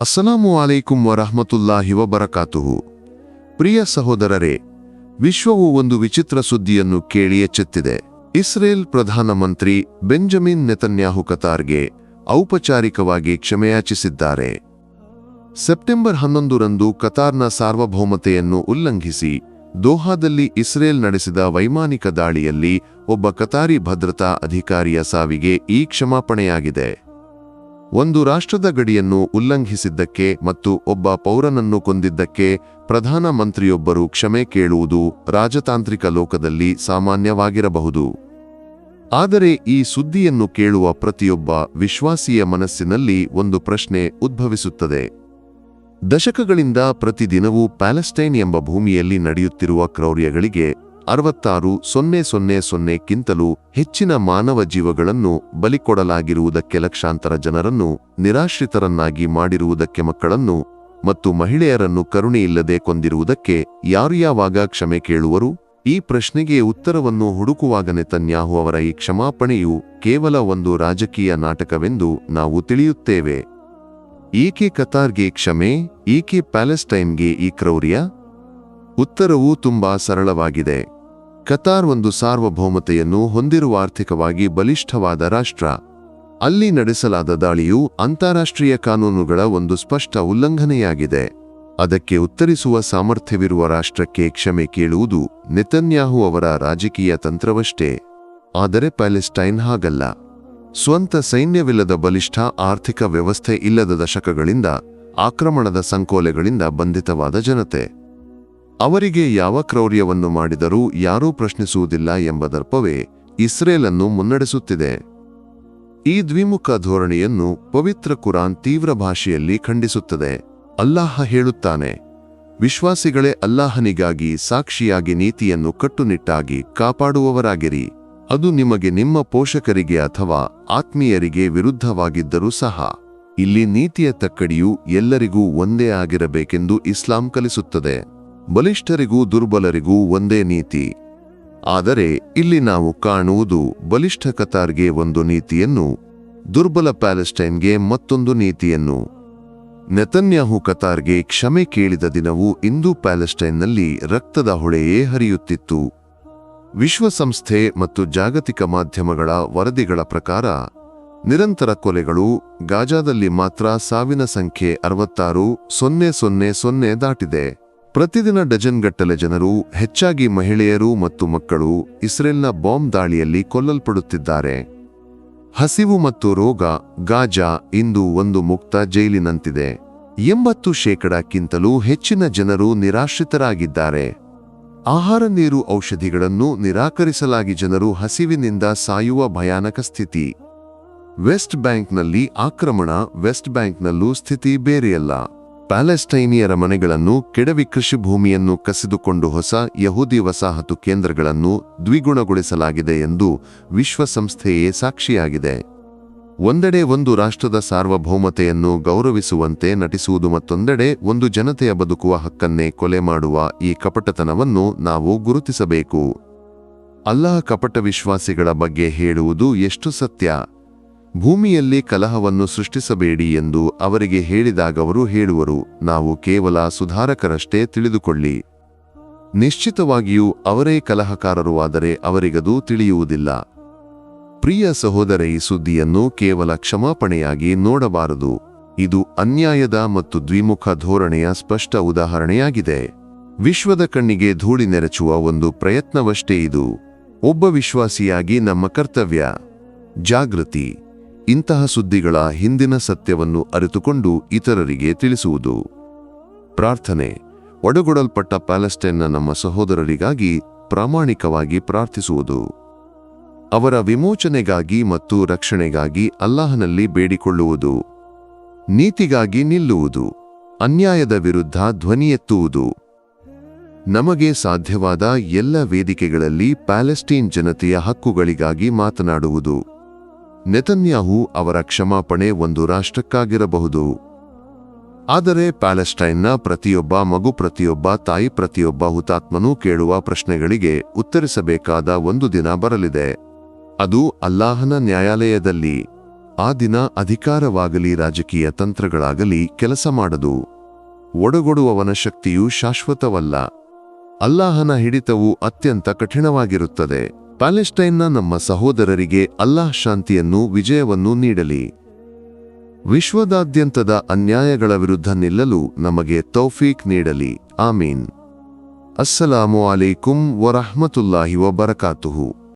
ಅಸ್ಸಲಾಮು ಅಲೈಕುಂ ವರಹಮತುಲ್ಲಾಹಿ ವಬರಕಾತುಹು. ಪ್ರಿಯ ಸಹೋದರರೇ, ವಿಶ್ವವು ಒಂದು ವಿಚಿತ್ರ ಸುದ್ದಿಯನ್ನು ಕೇಳಿ ಎಚ್ಚೆತ್ತಿದೆ. ಇಸ್ರೇಲ್ ಪ್ರಧಾನಮಂತ್ರಿ ಬೆಂಜಮಿನ್ ನೆತನ್ಯಾಹು ಕತಾರ್ಗೆ ಔಪಚಾರಿಕವಾಗಿ ಕ್ಷಮೆಯಾಚಿಸಿದ್ದಾರೆ. ಸೆಪ್ಟೆಂಬರ್ ಹನ್ನೊಂದರಂದು ಕತಾರ್ನ ಸಾರ್ವಭೌಮತೆಯನ್ನು ಉಲ್ಲಂಘಿಸಿ ದೋಹಾದಲ್ಲಿ ಇಸ್ರೇಲ್ ನಡೆಸಿದ ವೈಮಾನಿಕ ದಾಳಿಯಲ್ಲಿ ಒಬ್ಬ ಕತಾರಿ ಭದ್ರತಾ ಅಧಿಕಾರಿಯ ಸಾವಿಗೆ ಈ ಕ್ಷಮಾಪಣೆಯಾಗಿದೆ. ಒಂದು ರಾಷ್ಟ್ರದ ಗಡಿಯನ್ನು ಉಲ್ಲಂಘಿಸಿದ್ದಕ್ಕೆ ಮತ್ತು ಒಬ್ಬ ಪೌರನನ್ನು ಕೊಂದಿದ್ದಕ್ಕೆ ಪ್ರಧಾನಮಂತ್ರಿಯೊಬ್ಬರು ಕ್ಷಮೆ ಕೇಳುವುದು ರಾಜತಾಂತ್ರಿಕ ಲೋಕದಲ್ಲಿ ಸಾಮಾನ್ಯವಾಗಿರಬಹುದು. ಆದರೆ ಈ ಸುದ್ದಿಯನ್ನು ಕೇಳುವ ಪ್ರತಿಯೊಬ್ಬ ವಿಶ್ವಾಸಿಯ ಮನಸ್ಸಿನಲ್ಲಿ ಒಂದು ಪ್ರಶ್ನೆ ಉದ್ಭವಿಸುತ್ತದೆ. ದಶಕಗಳಿಂದ ಪ್ರತಿದಿನವೂ ಪ್ಯಾಲೆಸ್ಟೈನ್ ಎಂಬ ಭೂಮಿಯಲ್ಲಿ ನಡೆಯುತ್ತಿರುವ ಕ್ರೌರ್ಯಗಳಿಗೆ ಅರವತ್ತಾರು ಸೊನ್ನೆ ಸೊನ್ನೆ ಸೊನ್ನೆಕ್ಕಿಂತಲೂ ಹೆಚ್ಚಿನ ಮಾನವ ಜೀವಗಳನ್ನು ಬಲಿಕೊಡಲಾಗಿರುವುದಕ್ಕೆ ಲಕ್ಷಾಂತರ ಜನರನ್ನು ನಿರಾಶ್ರಿತರನ್ನಾಗಿ ಮಾಡಿರುವುದಕ್ಕೆ ಮಕ್ಕಳನ್ನು ಮತ್ತು ಮಹಿಳೆಯರನ್ನು ಕರುಣೆಯಿಲ್ಲದೆ ಕೊಂದಿರುವುದಕ್ಕೆ ಯಾರು ಯಾವಾಗ ಕ್ಷಮೆ ಕೇಳುವರು? ಈ ಪ್ರಶ್ನೆಗೆ ಉತ್ತರವನ್ನು ಹುಡುಕುವಾಗ ನೆತನ್ಯಾಹು ಅವರ ಈ ಕ್ಷಮಾಪಣೆಯು ಕೇವಲ ಒಂದು ರಾಜಕೀಯ ನಾಟಕವೆಂದು ನಾವು ತಿಳಿಯುತ್ತೇವೆ. ಏಕೆ ಕತಾರ್ಗೆ ಕ್ಷಮೆ ಏಕೆ ಪ್ಯಾಲೆಸ್ಟೈನ್ಗೆ ಈ ಕ್ರೌರ್ಯ? ಉತ್ತರವು ತುಂಬಾ ಸರಳವಾಗಿದೆ. ಕತಾರ್ ಒಂದು ಸಾರ್ವಭೌಮತೆಯನ್ನು ಹೊಂದಿರುವ ಆರ್ಥಿಕವಾಗಿ ಬಲಿಷ್ಠವಾದ ರಾಷ್ಟ್ರ. ಅಲ್ಲಿ ನಡೆಸಲಾದ ದಾಳಿಯು ಅಂತಾರಾಷ್ಟ್ರೀಯ ಕಾನೂನುಗಳ ಒಂದು ಸ್ಪಷ್ಟ ಉಲ್ಲಂಘನೆಯಾಗಿದೆ. ಅದಕ್ಕೆ ಉತ್ತರಿಸುವ ಸಾಮರ್ಥ್ಯವಿರುವ ರಾಷ್ಟ್ರಕ್ಕೆ ಕ್ಷಮೆ ಕೇಳುವುದು ನೆತನ್ಯಾಹು ಅವರ ರಾಜಕೀಯ ತಂತ್ರವಷ್ಟೇ. ಆದರೆ ಪ್ಯಾಲೆಸ್ಟೈನ್ ಹಾಗಲ್ಲ. ಸ್ವಂತ ಸೈನ್ಯವಿಲ್ಲದ ಬಲಿಷ್ಠ ಆರ್ಥಿಕ ವ್ಯವಸ್ಥೆ ಇಲ್ಲದ ದಶಕಗಳಿಂದ ಆಕ್ರಮಣದ ಸಂಕೋಲೆಗಳಿಂದ ಬಂಧಿತವಾದ ಜನತೆ. ಅವರಿಗೆ ಯಾವ ಕ್ರೌರ್ಯವನ್ನು ಮಾಡಿದರೂ ಯಾರೂ ಪ್ರಶ್ನಿಸುವುದಿಲ್ಲ ಎಂಬ ದರ್ಪವೇ ಇಸ್ರೇಲನ್ನು ಮುನ್ನಡೆಸುತ್ತಿದೆ. ಈ ದ್ವಿಮುಖ ಧೋರಣೆಯನ್ನು ಪವಿತ್ರ ಕುರಾನ್ ತೀವ್ರ ಭಾಷೆಯಲ್ಲಿ ಖಂಡಿಸುತ್ತದೆ. ಅಲ್ಲಾಹ ಹೇಳುತ್ತಾನೆ, ವಿಶ್ವಾಸಿಗಳೇ ಅಲ್ಲಾಹನಿಗಾಗಿ ಸಾಕ್ಷಿಯಾಗಿ ನೀತಿಯನ್ನು ಕಟ್ಟುನಿಟ್ಟಾಗಿ ಕಾಪಾಡುವವರಾಗಿರಿ. ಅದು ನಿಮಗೆ ನಿಮ್ಮ ಪೋಷಕರಿಗೆ ಅಥವಾ ಆತ್ಮೀಯರಿಗೆ ವಿರುದ್ಧವಾಗಿದ್ದರೂ ಸಹ, ಇಲ್ಲಿ ನೀತಿಯ ತಕ್ಕಡಿಯು ಎಲ್ಲರಿಗೂ ಒಂದೇ ಆಗಿರಬೇಕೆಂದು ಇಸ್ಲಾಂ ಕಲಿಸುತ್ತದೆ. ಬಲಿಷ್ಠರಿಗೂ ದುರ್ಬಲರಿಗೂ ಒಂದೇ ನೀತಿ. ಆದರೆ ಇಲ್ಲಿ ನಾವು ಕಾಣುವುದು ಬಲಿಷ್ಠ ಕತಾರ್ಗೆ ಒಂದು ನೀತಿಯನ್ನು, ದುರ್ಬಲ ಪ್ಯಾಲೆಸ್ಟೈನ್ಗೆ ಮತ್ತೊಂದು ನೀತಿಯನ್ನು. ನೆತನ್ಯಾಹು ಕತಾರ್ಗೆ ಕ್ಷಮೆ ಕೇಳಿದ ದಿನವೂ ಇಂದು ಪ್ಯಾಲೆಸ್ಟೈನ್ನಲ್ಲಿ ರಕ್ತದ ಹೊಳೆಯೇ ಹರಿಯುತ್ತಿತ್ತು. ವಿಶ್ವಸಂಸ್ಥೆ ಮತ್ತು ಜಾಗತಿಕ ಮಾಧ್ಯಮಗಳ ವರದಿಗಳ ಪ್ರಕಾರ, ನಿರಂತರ ಕೊಲೆಗಳು ಗಾಜಾದಲ್ಲಿ ಮಾತ್ರ ಸಾವಿನ ಸಂಖ್ಯೆ ಅರವತ್ತಾರು, ಸೊನ್ನೆ ಸೊನ್ನೆ ಸೊನ್ನೆ ದಾಟಿದೆ. ಪ್ರತಿದಿನ ಡಜನ್ ಗಟ್ಟಲೆ ಜನರು, ಹೆಚ್ಚಾಗಿ ಮಹಿಳೆಯರು ಮತ್ತು ಮಕ್ಕಳು, ಇಸ್ರೇಲ್ನ ಬಾಂಬ್ ದಾಳಿಯಲ್ಲಿ ಕೊಲ್ಲಲ್ಪಡುತ್ತಿದ್ದಾರೆ. ಹಸಿವು ಮತ್ತು ರೋಗ, ಗಾಜಾ ಇಂದು ಒಂದು ಮುಕ್ತ ಜೈಲಿನಂತಿದೆ. ಎಂಬತ್ತು ಶೇಕಡಕ್ಕಿಂತಲೂ ಹೆಚ್ಚಿನ ಜನರು ನಿರಾಶ್ರಿತರಾಗಿದ್ದಾರೆ. ಆಹಾರ ನೀರು ಔಷಧಿಗಳನ್ನು ನಿರಾಕರಿಸಲಾಗಿ ಜನರು ಹಸಿವಿನಿಂದ ಸಾಯುವ ಭಯಾನಕ ಸ್ಥಿತಿ. ವೆಸ್ಟ್ ಬ್ಯಾಂಕ್ನಲ್ಲಿ ಆಕ್ರಮಣ, ವೆಸ್ಟ್ ಬ್ಯಾಂಕ್ನಲ್ಲೂ ಸ್ಥಿತಿ ಬೇರೆಯಲ್ಲ. ಪ್ಯಾಲೆಸ್ಟೈನಿಯರ ಮನೆಗಳನ್ನು, ಕೆಡವಿ ಕೃಷಿ ಭೂಮಿಯನ್ನು ಕಸಿದುಕೊಂಡು ಹೊಸ ಯಹೂದಿ ವಸಾಹತು ಕೇಂದ್ರಗಳನ್ನು ದ್ವಿಗುಣಗೊಳಿಸಲಾಗಿದೆ ಎಂದು ವಿಶ್ವಸಂಸ್ಥೆಯೇ ಸಾಕ್ಷಿಯಾಗಿದೆ. ಒಂದೆಡೆ ಒಂದು ರಾಷ್ಟ್ರದ ಸಾರ್ವಭೌಮತೆಯನ್ನು ಗೌರವಿಸುವಂತೆ ನಟಿಸುವುದು ಮತ್ತೊಂದೆಡೆ ಒಂದು ಜನತೆಯ ಬದುಕುವ ಹಕ್ಕನ್ನೇ ಕೊಲೆ ಮಾಡುವ ಈ ಕಪಟತನವನ್ನು ನಾವು ಗುರುತಿಸಬೇಕು. ಅಲ್ಲಾಹ ಕಪಟ ವಿಶ್ವಾಸಿಗಳ ಬಗ್ಗೆ ಹೇಳುವುದು ಎಷ್ಟು ಸತ್ಯ? ಭೂಮಿಯಲ್ಲಿ ಕಲಹವನ್ನು ಸೃಷ್ಟಿಸಬೇಡಿ ಎಂದು ಅವರಿಗೆ ಹೇಳಿದಾಗವರು ಹೇಳುವರು, ನಾವು ಕೇವಲ ಸುಧಾರಕರಷ್ಟೇ ತಿಳಿದುಕೊಳ್ಳಿ. ನಿಶ್ಚಿತವಾಗಿಯೂ ಅವರೇ ಕಲಹಕಾರರು ಆದರೆ ಅವರಿಗದು ತಿಳಿಯುವುದಿಲ್ಲ. ಪ್ರಿಯ ಸಹೋದರ, ಈ ಸುದ್ದಿಯನ್ನು ಕೇವಲ ಕ್ಷಮಾಪಣೆಯಾಗಿ ನೋಡಬಾರದು. ಇದು ಅನ್ಯಾಯದ ಮತ್ತು ದ್ವಿಮುಖ ಧೋರಣೆಯ ಸ್ಪಷ್ಟ ಉದಾಹರಣೆಯಾಗಿದೆ. ವಿಶ್ವದ ಕಣ್ಣಿಗೆ ಧೂಳಿ ನೆರಚುವ ಒಂದು ಪ್ರಯತ್ನವಷ್ಟೇ ಇದು. ಒಬ್ಬ ವಿಶ್ವಾಸಿಯಾಗಿ ನಮ್ಮ ಕರ್ತವ್ಯ. ಜಾಗೃತಿ. ಇಂತಹ ಸುದ್ದಿಗಳ ಹಿಂದಿನ ಸತ್ಯವನ್ನು ಅರಿತುಕೊಂಡು ಇತರರಿಗೆ ತಿಳಿಸುವುದು. ಪ್ರಾರ್ಥನೆ. ಒಡಗೊಡಲ್ಪಟ್ಟ ಪ್ಯಾಲೆಸ್ಟೈನ್ನ ನಮ್ಮ ಸಹೋದರರಿಗಾಗಿ ಪ್ರಾಮಾಣಿಕವಾಗಿ ಪ್ರಾರ್ಥಿಸುವುದು. ಅವರ ವಿಮೋಚನೆಗಾಗಿ ಮತ್ತು ರಕ್ಷಣೆಗಾಗಿ ಅಲ್ಲಾಹನಲ್ಲಿ ಬೇಡಿಕೊಳ್ಳುವುದು. ನೀತಿಗಾಗಿ ನಿಲ್ಲುವುದು. ಅನ್ಯಾಯದ ವಿರುದ್ಧ ಧ್ವನಿ ಎತ್ತುವುದು. ನಮಗೆ ಸಾಧ್ಯವಾದ ಎಲ್ಲ ವೇದಿಕೆಗಳಲ್ಲಿ ಪ್ಯಾಲೆಸ್ಟೀನ್ ಜನತೆಯ ಹಕ್ಕುಗಳಿಗಾಗಿ ಮಾತನಾಡುವುದು. ನೆತನ್ಯಾಹು ಅವರ ಕ್ಷಮಾಪಣೆ ಒಂದು ರಾಷ್ಟ್ರಕ್ಕಾಗಿರಬಹುದು. ಆದರೆ ಪ್ಯಾಲೆಸ್ಟೈನ್ನ ಪ್ರತಿಯೊಬ್ಬ ಮಗು ಪ್ರತಿಯೊಬ್ಬ ತಾಯಿ ಪ್ರತಿಯೊಬ್ಬ ಹುತಾತ್ಮನೂ ಕೇಳುವ ಪ್ರಶ್ನೆಗಳಿಗೆ ಉತ್ತರಿಸಬೇಕಾದ ಒಂದು ದಿನ ಬರಲಿದೆ. ಅದು ಅಲ್ಲಾಹನ ನ್ಯಾಯಾಲಯದಲ್ಲಿ. ಆ ದಿನ ಅಧಿಕಾರವಾಗಲಿ, ರಾಜಕೀಯ ತಂತ್ರಗಳಾಗಲಿ ಕೆಲಸ ಮಾಡದು. ಒಡಗೊಡುವವನ ಶಕ್ತಿಯು ಶಾಶ್ವತವಲ್ಲ. ಅಲ್ಲಾಹನ ಹಿಡಿತವು ಅತ್ಯಂತ ಕಠಿಣವಾಗಿರುತ್ತದೆ. ಪ್ಯಾಲೆಸ್ಟೈನ್ನ ನಮ್ಮ ಸಹೋದರರಿಗೆ ಅಲ್ಲಾಹ್ ಶಾಂತಿಯನ್ನು, ವಿಜಯವನ್ನು ನೀಡಲಿ. ವಿಶ್ವದಾದ್ಯಂತದ ಅನ್ಯಾಯಗಳ ವಿರುದ್ಧ ನಿಲ್ಲಲು ನಮಗೆ ತೌಫೀಕ್ ನೀಡಲಿ. ಆಮೀನ್. ಅಸ್ಸಲಾಮು ಅಲೈಕುಂ ವರಹಮತುಲ್ಲಾಹಿ ವಬರಕಾತುಹು.